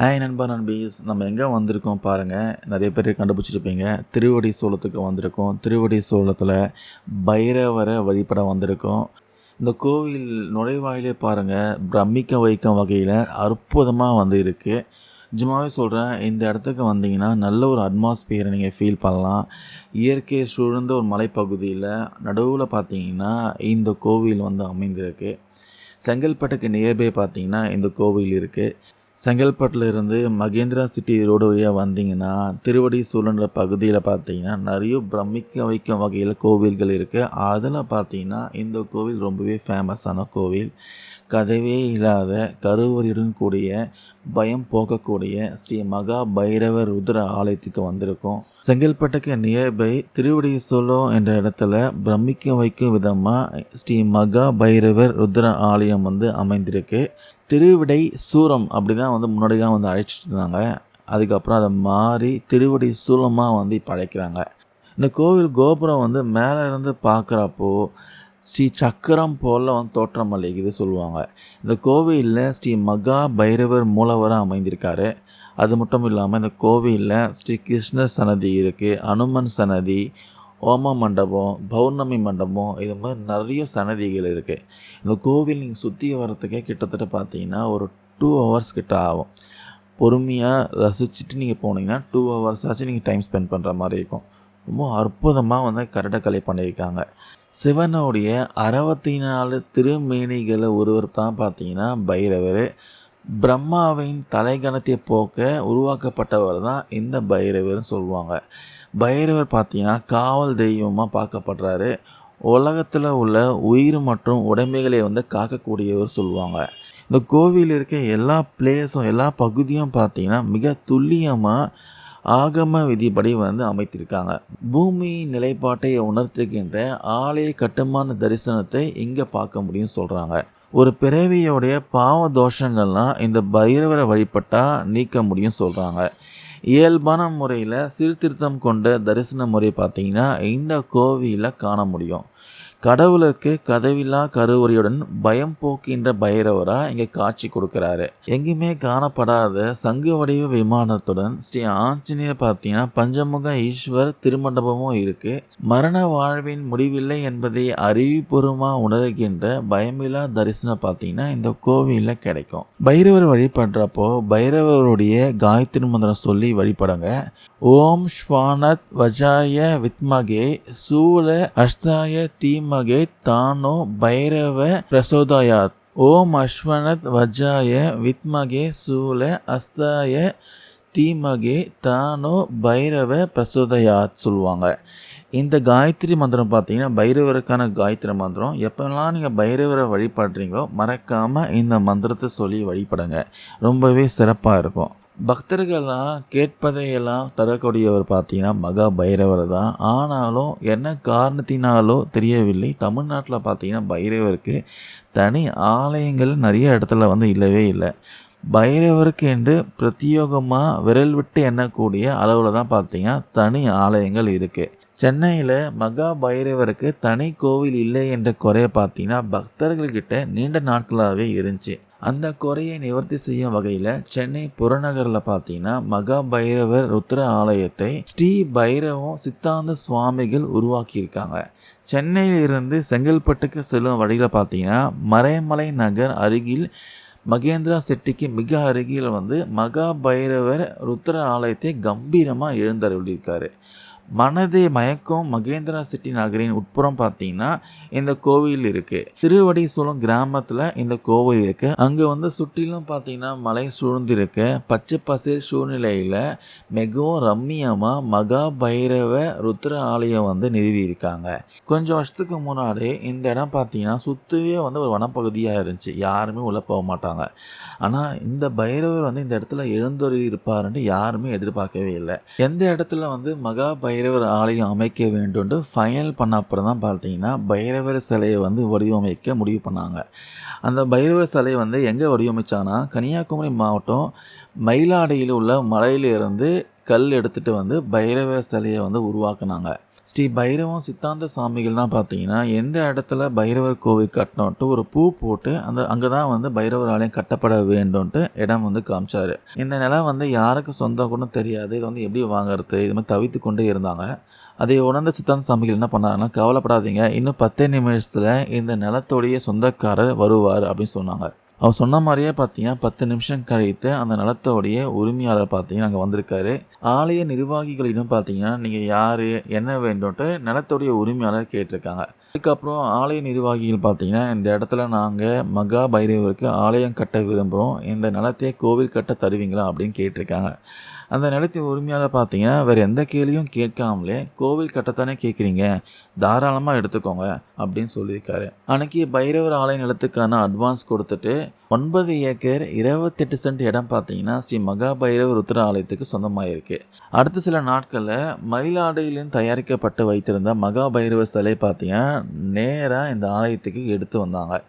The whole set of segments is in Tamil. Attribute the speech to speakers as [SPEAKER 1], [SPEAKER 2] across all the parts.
[SPEAKER 1] ஹாய் நண்பா நண்பீஸ் நம்ம எங்கே வந்திருக்கோம் பாருங்கள் நிறைய பேர் கண்டுபிடிச்சிருப்பீங்க. திருவடி சோளத்துக்கு வந்திருக்கோம். திருவடி சோளத்தில் பைரவரை வழிபட வந்திருக்கோம். இந்த கோவில் நுழைவாயிலே பாருங்கள் பிரமிக்க வைக்கும் வகையில் அற்புதமாக வந்து இருக்குது சும்மாவே சொல்கிறேன் இந்த இடத்துக்கு வந்தீங்கன்னா நல்ல ஒரு அட்மாஸ்பியரை நீங்கள் ஃபீல் பண்ணலாம். இயற்கை சூழ்ந்த ஒரு மலைப்பகுதியில் நடுவில் பார்த்தீங்கன்னா இந்த கோவில் வந்து அமைந்திருக்கு. செங்கல்பட்டுக்கு நியர்பை பார்த்தீங்கன்னா இந்த கோவில் இருக்குது செங்கல்பட்டில் இருந்து மகேந்திரா சிட்டி ரோடு வழியாக வந்தீங்கன்னா திருவடி சூழன்ற பகுதியில் பார்த்தீங்கன்னா நிறைய பிரமிக்க வைக்கும் வகையில் கோவில்கள் இருக்குது அதில் பார்த்தீங்கன்னா இந்த கோவில் ரொம்பவே ஃபேமஸான கோவில். கதவே இல்லாத கருவறையுடன் கூடிய பயம் போக்கக்கூடிய ஸ்ரீ மகா பைரவர் ருத்ர ஆலயத்துக்கு வந்திருக்கோம். செங்கல்பட்டுக்கு நியர்பை திருவடி சோளம் என்ற இடத்துல பிரமிக்க வைக்கும் விதமாக ஸ்ரீ மகா பைரவர் ருத்ர ஆலயம் வந்து அமைந்திருக்கு. திருவிடை சூரம் அப்படி தான் வந்து முன்னாடிலாம் வந்து அழைச்சிட்டு இருந்தாங்க. அதுக்கப்புறம் அதை மாறி திருவடி சூலமாக வந்து இப்போ அழைக்கிறாங்க. இந்த கோவில் கோபுரம் வந்து மேலே இருந்து பார்க்குறப்போ ஸ்ரீ சக்கரம் போல் வந்து தோற்றம் அளிக்குது சொல்லுவாங்க. இந்த கோவிலில் ஸ்ரீ மகா பைரவர் மூலவராக அமைந்திருக்காரு. அது மட்டும் இல்லாமல் இந்த கோவிலில் ஸ்ரீ கிருஷ்ணர் சன்னதி இருக்குது அனுமன் சன்னதி ஓம மண்டபம் பௌர்ணமி மண்டபம் இது மாதிரி நிறைய சன்னதிகள் இருக்குது இந்த கோவில் நீங்கள் சுற்றி வர்றதுக்கே கிட்டத்தட்ட பார்த்தீங்கன்னா ஒரு டூ ஹவர்ஸ் கிட்ட ஆகும். பொறுமையாக ரசிச்சுட்டு நீங்கள் போனீங்கன்னா டூ ஹவர்ஸ் ஆச்சு நீங்கள் டைம் ஸ்பெண்ட் பண்ணுற மாதிரி இருக்கும். ரொம்ப அற்புதமாக வந்து கரடக்கலை பண்ணியிருக்காங்க. சிவனுடைய அறுபத்தி நாலு திருமேனிகளை ஒருவர் தான் பார்த்தீங்கன்னா பைரவர். பிரம்மாவின் தலைகணத்தை போக்க உருவாக்கப்பட்டவர் தான் இந்த பைரவர்னு சொல்லுவாங்க. பைரவர் பார்த்தீங்கன்னா காவல் தெய்வமாக பார்க்கப்படுறாரு. உலகத்தில் உள்ள உயிர் மற்றும் உடைமைகளை வந்து காக்கக்கூடியவர் சொல்லுவாங்க. இந்த கோவில் இருக்க எல்லா பிளேஸும் எல்லா பகுதியும் பார்த்தீங்கன்னா மிக துல்லியமாக ஆகம விதிப்படி வந்து அமைத்திருக்காங்க. பூமி நிலைப்பாட்டை உணர்த்துகின்ற ஆலய கட்டுமான தரிசனத்தை இங்கே பார்க்க முடியும் சொல்கிறாங்க ஒரு பிறவியோடைய பாவ தோஷங்கள்லாம் இந்த பைரவரை வழிபட்டால் நீக்க முடியும் சொல்கிறாங்க இயல்பான முறையில் சீர்திருத்தம் கொண்ட தரிசன முறை பார்த்திங்கன்னா இந்த கோவிலில் காண முடியும். கடவுளுக்கு கதவில்லா கருவறையுடன் பயம் போக்கின்ற பைரவராக இங்கே காட்சி கொடுக்குறாரு. எங்கேயுமே காணப்படாத சங்கு வடிவ விமானத்துடன் ஸ்ரீ ஆஞ்சநேயர் பார்த்தீங்கன்னா பஞ்சமுக ஈஸ்வர் திருமண்டபமும் இருக்கு. மரண வாழ்வின் முடிவில்லை என்பதை அறிவுபூர்வமாக உணர்கின்ற பயமில்லா தரிசனம் பார்த்தீங்கன்னா இந்த கோவிலில் கிடைக்கும். பைரவர் வழிபடுறப்போ பைரவருடைய காயத்ரி மந்திரம் சொல்லி வழிபடுங்க. ஓம் ஸ்வானத் வஜாய வித்மகே சூல அஷ்டாய மகே தானோ பைரவ பிரசோதயாத். ஓம் அஸ்வனத் வஜாய வித்மகே சூல அஸ்தாய தீமகே தானோ பைரவ பிரசோதயாத் சொல்லுவாங்க. இந்த காயத்ரி மந்திரம் பார்த்தீங்கன்னா பைரவருக்கான காயத்ரி மந்திரம். எப்போல்லாம் நீங்கள் பைரவரை வழிபடுறீங்களோ மறக்காமல் இந்த மந்திரத்தை சொல்லி வழிபடுங்க. ரொம்பவே சிறப்பாக இருக்கும். பக்தர்கள்லாம் கேட்பதையெல்லாம் தரக்கூடியவர் பார்த்தீங்கன்னா மகா பைரவர் தான். ஆனாலும் என்ன காரணத்தினாலோ தெரியவில்லை. தமிழ்நாட்டில் பார்த்தீங்கன்னா பைரவருக்கு தனி ஆலயங்கள் நிறைய இடத்துல வந்து இல்லவே இல்லை. பைரவருக்கு என்று பிரத்யோகமாக விரல் விட்டு எண்ணக்கூடிய அளவில் தான் பார்த்தீங்கன்னா தனி ஆலயங்கள் இருக்குது சென்னையில் மகா பைரவருக்கு தனி கோவில் இல்லை என்ற குறையை பார்த்தீங்கன்னா பக்தர்கள்கிட்ட நீண்ட நாட்களாகவே இருந்துச்சு. அந்த குறையை நிவர்த்தி செய்யும் வகையில் சென்னை புறநகரில் பார்த்தீங்கன்னா மகா பைரவர் ருத்ர ஆலயத்தை ஸ்ரீ பைரவம் சித்தாந்த சுவாமிகள் உருவாக்கியிருக்காங்க. சென்னையிலிருந்து செங்கல்பட்டுக்கு செல்லும் வழியில் பார்த்தீங்கன்னா மறைமலை நகர் அருகில் மகேந்திரா செட்டிக்கு மிக அருகில் வந்து மகா பைரவர் ருத்ர ஆலயத்தை கம்பீரமாக எழுந்தருளியிருக்காரு. மனதை மயக்கும் மகேந்திரா சிட்டி நகரின் உட்புறம் பார்த்தீங்கன்னா இந்த கோவில் இருக்குது திருவடிசூலம் கிராமத்தில் இந்த கோவில் இருக்குது அங்கே வந்து சுற்றிலும் பார்த்தீங்கன்னா மலை சூழ்ந்திருக்க. பச்சை பசிர் சூழ்நிலையில் மிகவும் ரம்மியமாக மகா பைரவ ருத்ர ஆலயம் வந்து நிறுவியிருக்காங்க கொஞ்சம் வருஷத்துக்கு முன்னாடி இந்த இடம் பார்த்தீங்கன்னா சுற்றுவே வந்து ஒரு வனப்பகுதியாக இருந்துச்சு. யாருமே உள்ளே போக மாட்டாங்க. ஆனால் இந்த பைரவர் வந்து இந்த இடத்துல எழுந்தொறி இருப்பாருன்ட்டு யாருமே எதிர்பார்க்கவே இல்லை. எந்த இடத்துல வந்து மகா பைரவர் ஆலயம் அமைக்க வேண்டும்னு ஃபைனல் பண்ண அப்புறம் தான் பார்த்தீங்கன்னா பைரவ பைரவர் சிலையை வந்து வடிவமைக்க முடிவு பண்ணாங்க. அந்த பைரவர் சிலையை வந்து எங்கே வடிவமைச்சாங்கன்னா கன்னியாகுமரி மாவட்டம் மயிலாடியில் உள்ள மலையிலிருந்து கல் எடுத்துகிட்டு வந்து பைரவர் சிலையை வந்து உருவாக்குனாங்க. ஸ்ரீ பைரவம் சித்தாந்த சாமிகள்லாம் பார்த்தீங்கன்னா எந்த இடத்துல பைரவர் கோவில் கட்டணுன்ட்டு ஒரு பூ போட்டு அந்த அங்கே தான் வந்து பைரவர் ஆலயம் கட்டப்பட வேண்டும்ன்ட்டு இடம் வந்து காமிச்சார். இந்த நிலம் வந்து யாருக்கு சொந்தம் கூட தெரியாது. இது வந்து எப்படி வாங்குறது? இது மாதிரி தவித்து கொண்டே இருந்தாங்க. அதை உணர்ந்த சித்தாந்த சாமிகள் என்ன பண்ணாங்கன்னா கவலைப்படாதீங்க. இன்னும் பத்தே நிமிஷத்தில் இந்த நிலத்தோடைய சொந்தக்காரர் வருவார் அப்படின்னு சொன்னாங்க. அவர் சொன்ன மாதிரியே பார்த்தீங்கன்னா பத்து நிமிஷம் கழித்து அந்த நிலத்தோடைய உரிமையாளர் பார்த்தீங்கன்னா அங்கே வந்திருக்காரு. ஆலய நிர்வாகிகளிடம் பார்த்தீங்கன்னா நீங்கள் யார் என்ன வேண்டும்ட்டு நிலத்தோடைய உரிமையாளர் கேட்டிருக்காங்க. அதுக்கப்புறம் ஆலய நிர்வாகிகள் பார்த்தீங்கன்னா இந்த இடத்துல நாங்கள் மகா பைரவருக்கு ஆலயம் கட்ட விரும்புகிறோம் இந்த நிலத்தை கோவில் கட்ட தருவீங்களா அப்படின்னு கேட்டிருக்காங்க. அந்த நிலத்தை உரிமையாளர் பார்த்தீங்கன்னா வேறு எந்த கேள்வியும் கேட்காமலே கோவில் கட்டத்தானே கேட்குறீங்க? தாராளமாக எடுத்துக்கோங்க அப்படின்னு சொல்லியிருக்காரு. அன்னைக்கு பைரவர் ஆலய நிலத்துக்கான அட்வான்ஸ் கொடுத்துட்டு ஒன்பது ஏக்கர் இருபத்தெட்டு சென்ட் இடம் பார்த்தீங்கன்னா ஸ்ரீ மகா பைரவர் உத்தர ஆலயத்துக்கு சொந்தமாயிருக்கு. அடுத்த சில நாட்களில் மயிலாடையிலும் தயாரிக்கப்பட்டு வைத்திருந்த மகா பைரவர் சிலை பார்த்தீங்கன்னா நேராக இந்த ஆலயத்துக்கு எடுத்து வந்தாங்க.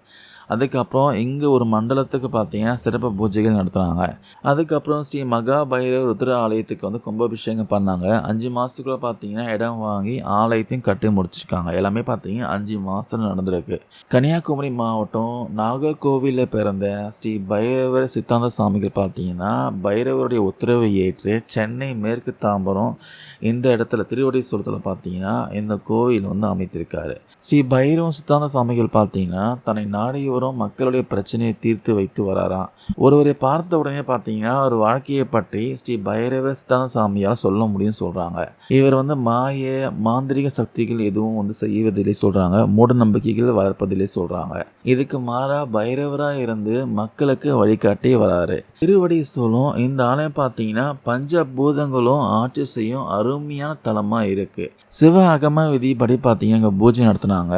[SPEAKER 1] அதுக்கப்புறம் இங்கே ஒரு மண்டலத்துக்கு பார்த்தீங்கன்னா சிறப்பு பூஜைகள் நடத்துகிறாங்க அதுக்கப்புறம் ஸ்ரீ மகா பைரவ ருத்ர ஆலயத்துக்கு வந்து கும்பாபிஷேகம் பண்ணாங்க. அஞ்சு மாதத்துக்குள்ளே பார்த்தீங்கன்னா இடம் வாங்கி ஆலயத்தையும் கட்டி முடிச்சிருக்காங்க. எல்லாமே பார்த்தீங்கன்னா அஞ்சு மாதத்தில் நடந்திருக்கு. கன்னியாகுமரி மாவட்டம் நாகர்கோவிலில் பிறந்த ஸ்ரீ பைரவர் சித்தாந்த சாமிகள் பார்த்தீங்கன்னா பைரவருடைய உத்தரவை ஏற்று சென்னை மேற்கு தாம்பரம் இந்த இடத்துல திருவடி சுரத்தில் பார்த்தீங்கன்னா இந்த கோவில் வந்து அமைத்திருக்காரு. ஸ்ரீ பைரவ சித்தாந்த சாமிகள் பார்த்தீங்கன்னா தன்னை நாடியவரும் மக்களுடைய பிரச்சனையை தீர்த்து வைத்து வராராம். ஒருவரை பார்த்த உடனே பார்த்தீங்கன்னா ஒரு வாழ்க்கையை பற்றி ஸ்ரீ பைரவ சாமியால் சொல்ல முடியும்னு சொல்கிறாங்க இவர் வந்து மாய மாந்திரிக சக்திகள் எதுவும் வந்து செய்வதில்லை சொல்கிறாங்க மூட நம்பிக்கைகள் வளர்ப்பதில்லை சொல்கிறாங்க இதுக்கு மாறா பைரவராக இருந்து மக்களுக்கு வழிகாட்டி வராரு. திருவடி சூலம் இந்த ஆலயம் பார்த்தீங்கன்னா பஞ்ச பூதங்களும் ஆட்சி செய்யும் அருமையான தலமாக இருக்குது சிவ அகம விதிப்படி பார்த்தீங்கன்னா அங்கே பூஜை நடத்துனாங்க.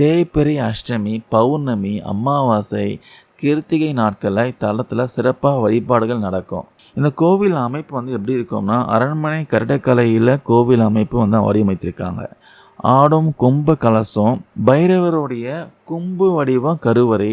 [SPEAKER 1] தேய்பிறை அஷ்டமி பௌர்ணமி அமாவாசை கிருத்திகை நாட்களில் தளத்தில் சிறப்பாக வழிபாடுகள் நடக்கும். இந்த கோவில் அமைப்பு வந்து எப்படி இருக்கும்னா அரண்மனை கருடக்கலையில் கோவில் அமைப்பு வந்து வடிவமைத்திருக்காங்க ஆடும் கும்ப கலசம் பைரவருடைய கும்பு வடிவம் கருவறை.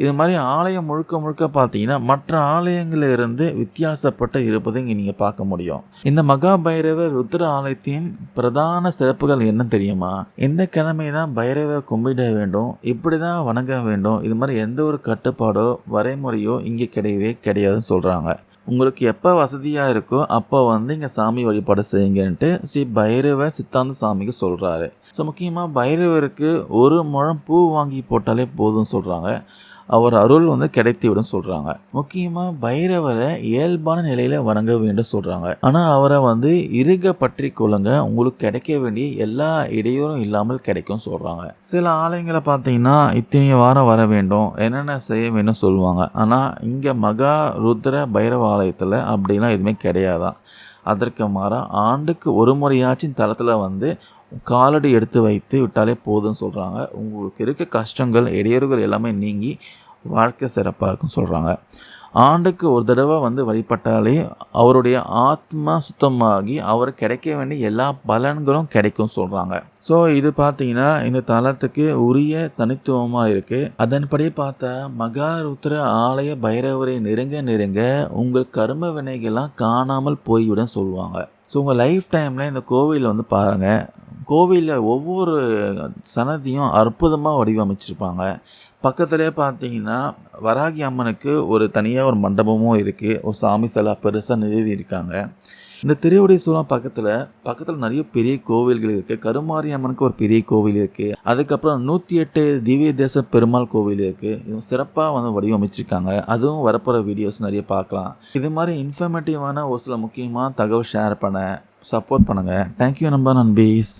[SPEAKER 1] இது மாதிரி ஆலயம் முழுக்க முழுக்க பார்த்தீங்கன்னா மற்ற ஆலயங்களிலிருந்து வித்தியாசப்பட்டு இருப்பதை இங்கே நீங்கள் பார்க்க முடியும். இந்த மகா பைரவர் ருத்ர ஆலயத்தின் பிரதான சிறப்புகள் என்ன தெரியுமா? இந்த கிழமை தான் பைரவ கும்பிட வேண்டும் இப்படி தான் வணங்க வேண்டும். இது மாதிரி எந்த ஒரு கட்டுப்பாடோ வரைமுறையோ இங்கே கிடையவே கிடையாதுன்னு சொல்கிறாங்க உங்களுக்கு எப்போ வசதியாக இருக்கோ அப்போ வந்து இங்கே சாமி வழிபாடு செய்யுங்கன்ட்டு ஸ்ரீ பைரவ சித்தாந்த சாமிக்கு சொல்கிறாரு ஸோ முக்கியமாக பைரவருக்கு ஒரு முழம் பூ வாங்கி போட்டாலே போதும்னு சொல்கிறாங்க அவர் அருள் வந்து கிடைத்துவிடும் சொல்கிறாங்க முக்கியமாக பைரவரை இயல்பான நிலையில் வணங்க வேண்டும் சொல்கிறாங்க ஆனால் அவரை வந்து இருக பற்றி கொள்ளுங்க. உங்களுக்கு கிடைக்க வேண்டிய எல்லா இடையூறும் இல்லாமல் கிடைக்கும் சொல்கிறாங்க சில ஆலயங்களை பார்த்தீங்கன்னா இத்தனை வாரம் வர வேண்டும் என்னென்ன செய்ய வேண்டும் சொல்லுவாங்க. ஆனால் இங்கே மகா ருத்ர பைரவ ஆலயத்தில் அப்படிலாம் எதுவுமே கிடையாதான் அதற்கு மாறாக ஆண்டுக்கு ஒரு முறையாச்சும் தளத்தில் வந்து காலடி எடுத்து வைத்து விட்டாலே போதும்னு சொல்கிறாங்க உங்களுக்கு இருக்க கஷ்டங்கள் இடையூறுகள் எல்லாமே நீங்கி வாழ்க்கை சிறப்பாக இருக்குன்னு சொல்கிறாங்க ஆண்டுக்கு ஒரு தடவை வந்து வழிபட்டாலே அவருடைய ஆத்மா சுத்தமாகி அவர் கிடைக்க வேண்டிய எல்லா பலன்களும் கிடைக்கும் சொல்கிறாங்க ஸோ இது பார்த்தீங்கன்னா இந்த தலத்துக்கு உரிய தனித்துவமாக இருக்குது அதன்படி பார்த்தா மகாருத்ர ஆலய பைரவரை நெருங்க நெருங்க உங்கள் கர்ம வினைகள்லாம் காணாமல் போய்விடும் சொல்லுவாங்க. ஸோ உங்கள் லைஃப் டைமில் இந்த கோவிலில் வந்து பாருங்கள் கோவிலில் ஒவ்வொரு சன்னதியும் அற்புதமாக வடிவமைச்சிருப்பாங்க. பக்கத்துலேயே பார்த்தீங்கன்னா வராகி அம்மனுக்கு ஒரு தனியாக ஒரு மண்டபமும் இருக்குது ஒரு சாமி சிலை பெருசாக நிறுவி இருக்காங்க. இந்த திருவடி சூழம் பக்கத்தில் பக்கத்தில் நிறைய பெரிய கோவில்கள் இருக்குது கருமாரி அம்மனுக்கு ஒரு பெரிய கோவில் இருக்குது அதுக்கப்புறம் நூற்றி எட்டு திவ்ய தேச பெருமாள் கோவில் இருக்குது இதுவும் சிறப்பாக வந்து வடிவமைச்சிருக்காங்க. அதுவும் வரப்போகிற வீடியோஸ் நிறைய பார்க்கலாம். இது மாதிரி இன்ஃபர்மேட்டிவான ஒரு சில முக்கியமாக தகவல் ஷேர் பண்ண சப்போர்ட் பண்ணுங்கள் தேங்க்யூ நம்பர் நண்பீஸ்.